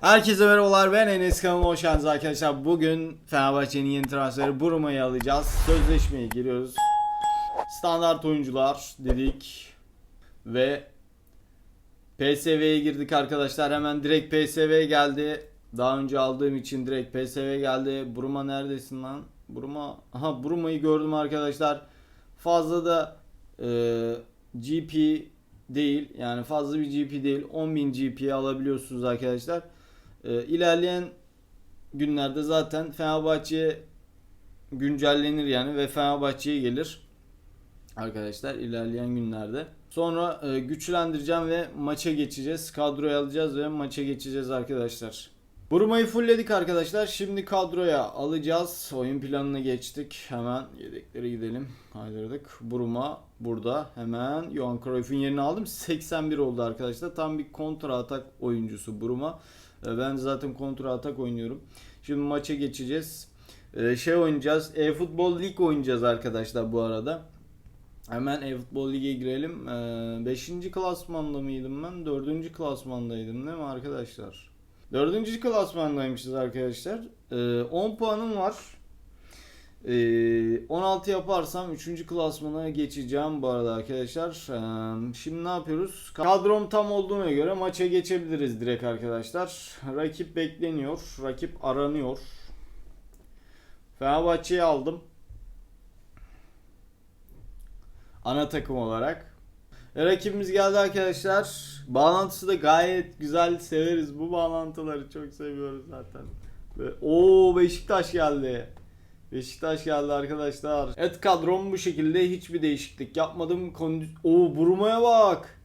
Herkese merhabalar ben Enes kanalıma hoş geldiniz arkadaşlar. Bugün Fenerbahçe'nin yeni transferi Buruma'yı alacağız. Sözleşmeye giriyoruz. Standart oyuncular dedik. Ve PSV'ye girdik arkadaşlar. Hemen direkt PSV geldi. Daha önce aldığım için direkt PSV geldi. Buruma neredesin lan? Buruma. Aha Buruma'yı gördüm arkadaşlar. Fazla da e, GP değil. Yani fazla bir GP değil. 10.000 GP alabiliyorsunuz arkadaşlar. E, ilerleyen günlerde zaten Fenerbahçe güncellenir yani ve Fenerbahçe'ye gelir. Arkadaşlar ilerleyen günlerde. Sonra e, güçlendireceğim ve maça geçeceğiz. Kadroya alacağız ve maça geçeceğiz arkadaşlar. Burmayı fullledik arkadaşlar. Şimdi kadroya alacağız. Oyun planına geçtik. Hemen yedeklere gidelim. Kaydırdık. Buruma burada. Hemen Johan Cruyff'un yerini aldım. 81 oldu arkadaşlar. Tam bir kontra atak oyuncusu Buruma. Ee, Ben zaten kontra atak oynuyorum. Şimdi maça geçeceğiz. Ee, Şey oynayacağız. E-Futbol Lig oynayacağız arkadaşlar bu arada. Hemen e-futbol lige girelim. 5. klasmanda mıydım ben? 4. klasmandaydım değil mi arkadaşlar? 4. klasmandaymışız arkadaşlar. Ee, 10 puanım var. Ee, 16 yaparsam 3. klasmana geçeceğim bu arada arkadaşlar. Ee, şimdi ne yapıyoruz? Kadrom tam olduğuna göre maça geçebiliriz direkt arkadaşlar. Rakip bekleniyor. Rakip aranıyor. Fenerbahçe'yi aldım. Ana takım olarak. Rakibimiz geldi arkadaşlar. Bağlantısı da gayet güzel. Severiz bu bağlantıları. Çok seviyoruz zaten. Ve o Beşiktaş geldi. Beşiktaş geldi arkadaşlar. Evet kadrom bu şekilde hiçbir değişiklik yapmadım. Kondi- Oo Buruma'ya bak.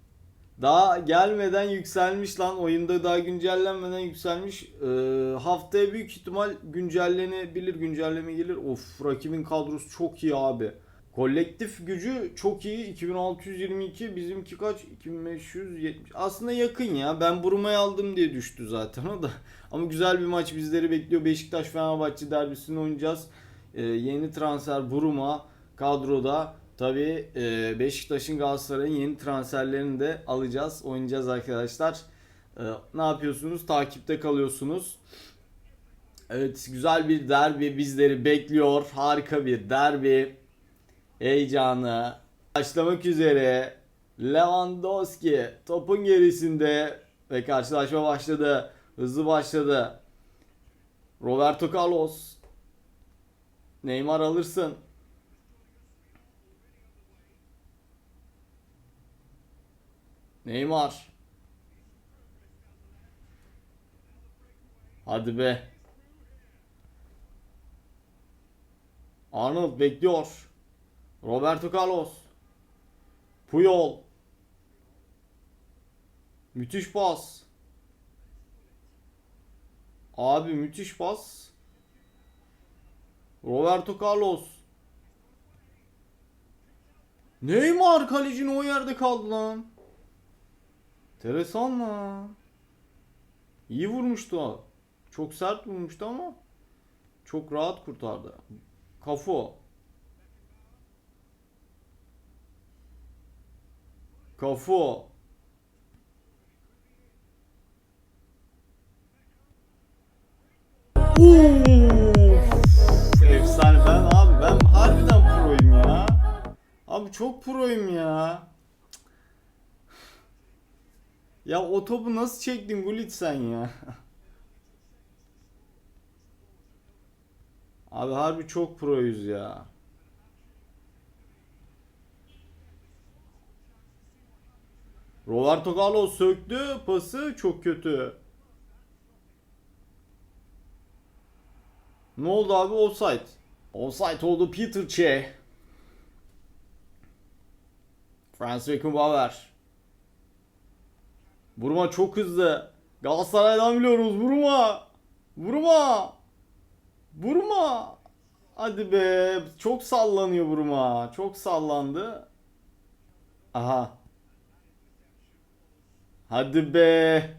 Daha gelmeden yükselmiş lan. Oyunda daha güncellenmeden yükselmiş. Ee, haftaya büyük ihtimal güncellenebilir. Güncelleme gelir. Of rakibin kadrosu çok iyi abi. Kolektif gücü çok iyi. 2622 bizimki kaç? 2570. Aslında yakın ya. Ben Buruma'yı aldım diye düştü zaten o da. Ama güzel bir maç bizleri bekliyor. Beşiktaş Fenerbahçe derbisini oynayacağız. Ee, yeni transfer Buruma kadroda. Tabi Beşiktaş'ın Galatasaray'ın yeni transferlerini de alacağız. Oynayacağız arkadaşlar. Ee, ne yapıyorsunuz? Takipte kalıyorsunuz. Evet güzel bir derbi bizleri bekliyor. Harika bir derbi heyecanı başlamak üzere. Lewandowski topun gerisinde ve karşılaşma başladı. Hızlı başladı. Roberto Carlos. Neymar alırsın. Neymar. Hadi be. Arnold bekliyor. Roberto Carlos. Puyol. Müthiş pas. Abi müthiş pas. Roberto Carlos. Neymar kalecinin o yerde kaldı lan. Teresan lan. İyi vurmuştu. Çok sert vurmuştu ama çok rahat kurtardı. Kafo. Kafu. Uf! Çok proyum ya. Ya o topu nasıl çektin Gullit sen ya? Abi harbi çok proyuz ya. Roberto Carlos söktü pası çok kötü. Ne oldu abi offside? Offside oldu Peter Che. Franz Beckenbauer. Buruma çok hızlı. Galatasaray'dan biliyoruz. Buruma. Buruma. Buruma. Hadi be. Çok sallanıyor Buruma. Çok sallandı. Aha. Hadi be.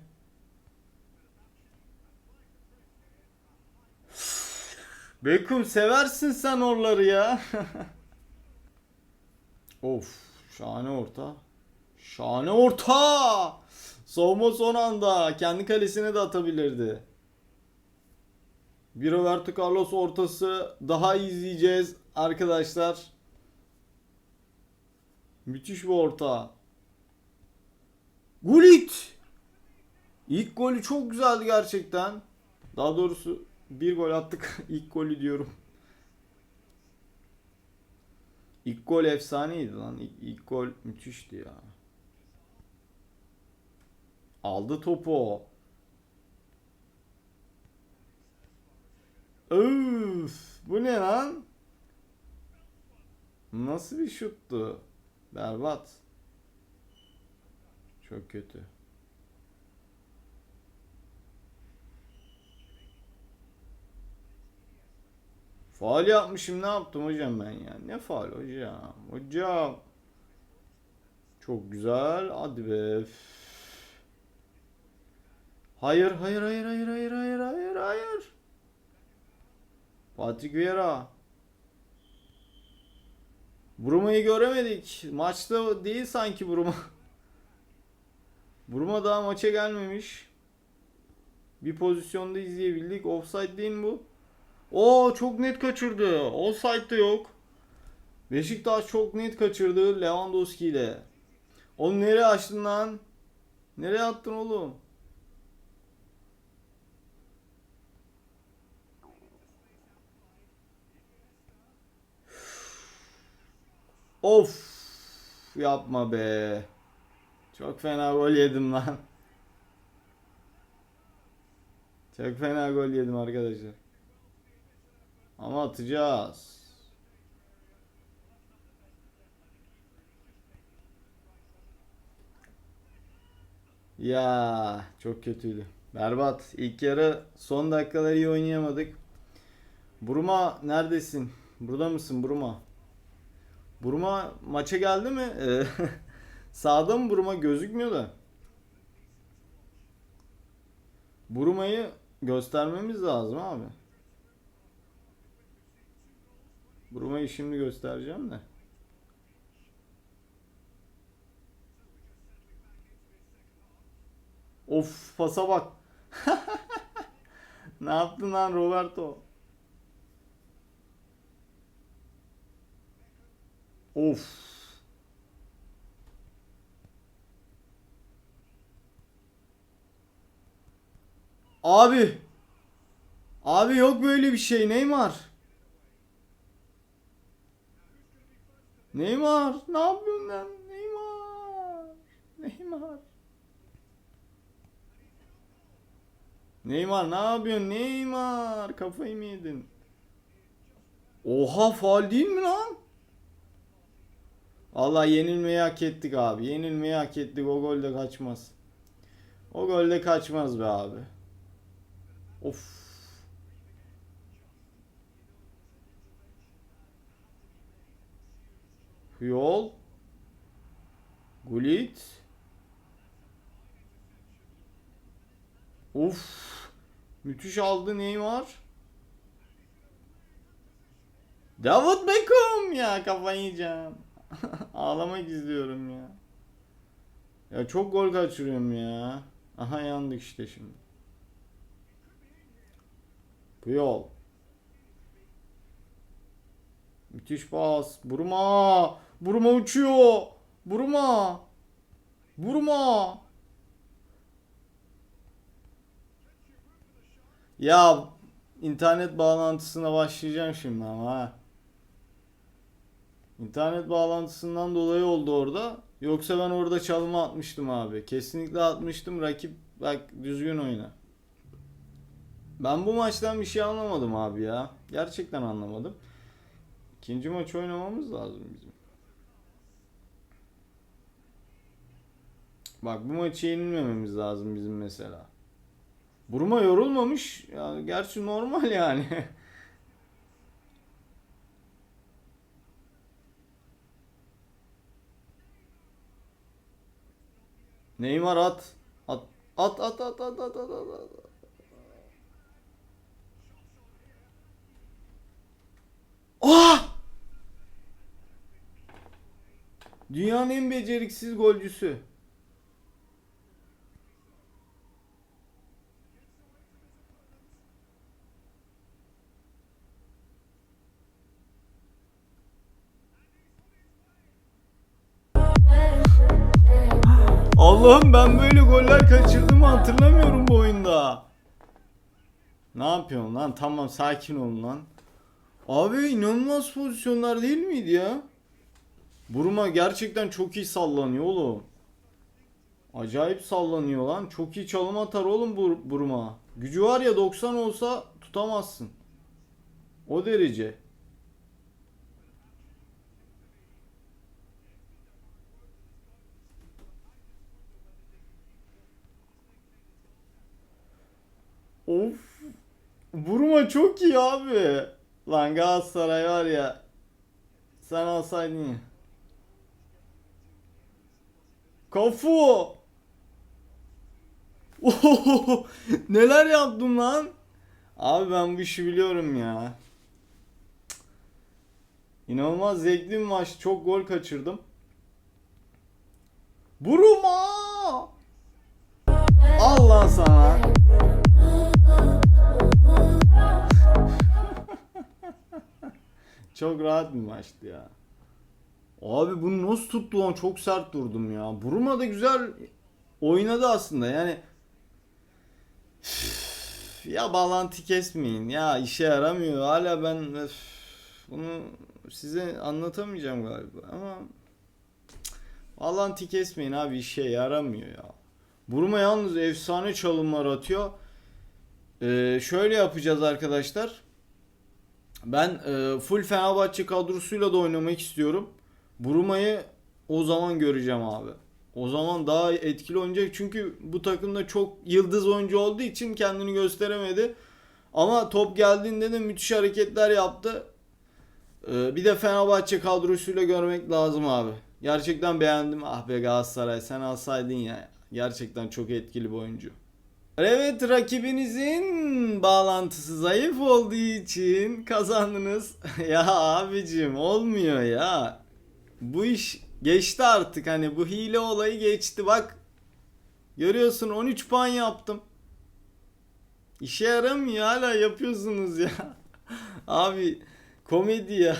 Beckham seversin sen oraları ya. of şahane orta. Şahane orta. Savunma son anda. Kendi kalesine de atabilirdi. Bir Roberto Carlos ortası daha izleyeceğiz arkadaşlar. Müthiş bir orta. Gullit. İlk golü çok güzeldi gerçekten. Daha doğrusu bir gol attık. İlk golü diyorum. İlk gol efsaneydi lan. İlk, ilk gol müthişti ya. Aldı topu. Öf, bu ne lan? Nasıl bir şuttu? Berbat. Çok kötü. Faal yapmışım ne yaptım hocam ben ya? Ne faal hocam? Hocam. Çok güzel. Hadi be. Hayır hayır hayır hayır hayır hayır hayır hayır. Patrick Vieira. Bruma'yı göremedik. Maçta değil sanki Bruma. Bruma daha maça gelmemiş. Bir pozisyonda izleyebildik. Offside değil mi bu? Oo çok net kaçırdı. Offside de yok. Beşiktaş çok net kaçırdı Lewandowski ile. Oğlum nereye açtın lan? Nereye attın oğlum? Of yapma be. Çok fena gol yedim lan. Çok fena gol yedim arkadaşlar. Ama atacağız. Ya çok kötüydü. Berbat. İlk yarı son dakikaları iyi oynayamadık. Buruma neredesin? Burada mısın Buruma? Buruma maça geldi mi? Ee, Sağda mı Buruma gözükmüyor da. Buruma'yı göstermemiz lazım abi. Buruma'yı şimdi göstereceğim de. Of pasa bak. ne yaptın lan Roberto? Of. Abi. Abi yok böyle bir şey Neymar. Neymar ne yapıyorsun lan? Neymar. Neymar. Neymar ne yapıyorsun? Neymar kafayı mı yedin? Oha faul değil mi lan? Allah yenilmeyi hak ettik abi. Yenilmeyi hak ettik. O gol de kaçmaz. O gol de kaçmaz be abi. Of. Yol. Gullit. Of. Müthiş aldı Neymar. David Beckham ya kafayı yiyeceğim. Ağlamak izliyorum ya. Ya çok gol kaçırıyorum ya. Aha yandık işte şimdi. Bu yol. Müthiş pas. Buruma. Buruma uçuyor. Buruma. Buruma. Ya internet bağlantısına başlayacağım şimdi ama ha. İnternet bağlantısından dolayı oldu orada. Yoksa ben orada çalıma atmıştım abi. Kesinlikle atmıştım. Rakip bak düzgün oyna. Ben bu maçtan bir şey anlamadım abi ya. Gerçekten anlamadım. İkinci maç oynamamız lazım bizim. Bak bu maçı yenilmememiz lazım bizim mesela. Buruma yorulmamış. Ya gerçi normal yani. Neymar. At at at at at at at at. at. Ah! Dünyanın en beceriksiz golcüsü. Allah'ım ben böyle goller kaçırdığımı hatırlamıyorum bu oyunda. Ne yapıyorsun lan? Tamam sakin olun lan. Abi inanılmaz pozisyonlar değil miydi ya? Buruma gerçekten çok iyi sallanıyor oğlum. Acayip sallanıyor lan. Çok iyi çalım atar oğlum Bur Buruma. Gücü var ya 90 olsa tutamazsın. O derece. Of. Buruma çok iyi abi. Lan Galatasaray var ya. Sen alsaydın ya. Kafu. Ohohoho. Neler yaptım lan? Abi ben bu işi biliyorum ya. İnanılmaz zevkli bir maç. Çok gol kaçırdım. Buruma. Allah sana. Çok rahat bir maçtı ya. Abi bunu nasıl tuttu lan? Çok sert durdum ya. Buruma da güzel oynadı aslında. Yani Üf, ya bağlantı kesmeyin. Ya işe yaramıyor. Hala ben öf, bunu size anlatamayacağım galiba ama bağlantı kesmeyin abi işe yaramıyor ya. Buruma yalnız efsane çalımlar atıyor. Ee, şöyle yapacağız arkadaşlar. Ben e, full Fenerbahçe kadrosuyla da oynamak istiyorum. Buruma'yı o zaman göreceğim abi. O zaman daha etkili oynayacak çünkü bu takımda çok yıldız oyuncu olduğu için kendini gösteremedi. Ama top geldiğinde de müthiş hareketler yaptı. Ee, bir de Fenerbahçe kadrosuyla görmek lazım abi. Gerçekten beğendim. Ah be Galatasaray sen alsaydın ya. Gerçekten çok etkili bir oyuncu. Evet rakibinizin bağlantısı zayıf olduğu için kazandınız. ya abicim olmuyor ya. Bu iş geçti artık hani bu hile olayı geçti bak. Görüyorsun 13 puan yaptım. İşe yaramıyor hala yapıyorsunuz ya. Abi komedi ya.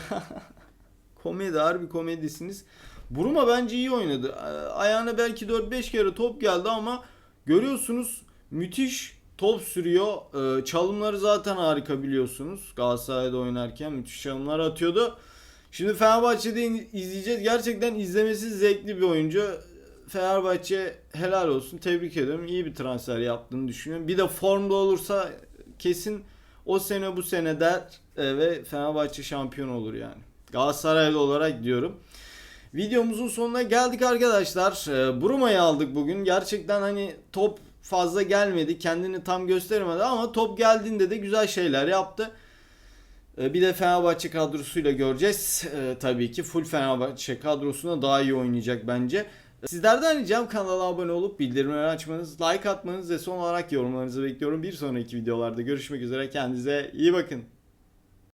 komedi harbi komedisiniz. Buruma bence iyi oynadı. Ayağına belki 4-5 kere top geldi ama görüyorsunuz müthiş top sürüyor. Ee, çalımları zaten harika biliyorsunuz. Galatasaray'da oynarken müthiş çalımlar atıyordu. Şimdi Fenerbahçe'de izleyeceğiz. Gerçekten izlemesi zevkli bir oyuncu. Fenerbahçe helal olsun. Tebrik ediyorum. İyi bir transfer yaptığını düşünüyorum. Bir de formda olursa kesin o sene bu sene der e, ve Fenerbahçe şampiyon olur yani. Galatasaraylı olarak diyorum. Videomuzun sonuna geldik arkadaşlar. E, Bruma'yı aldık bugün. Gerçekten hani top fazla gelmedi. Kendini tam gösteremedi ama top geldiğinde de güzel şeyler yaptı. E, Bir de Fenerbahçe kadrosuyla göreceğiz. E, tabii ki full Fenerbahçe kadrosuna daha iyi oynayacak bence. Sizlerden ricam kanala abone olup bildirimleri açmanız, like atmanız ve son olarak yorumlarınızı bekliyorum. Bir sonraki videolarda görüşmek üzere. Kendinize iyi bakın.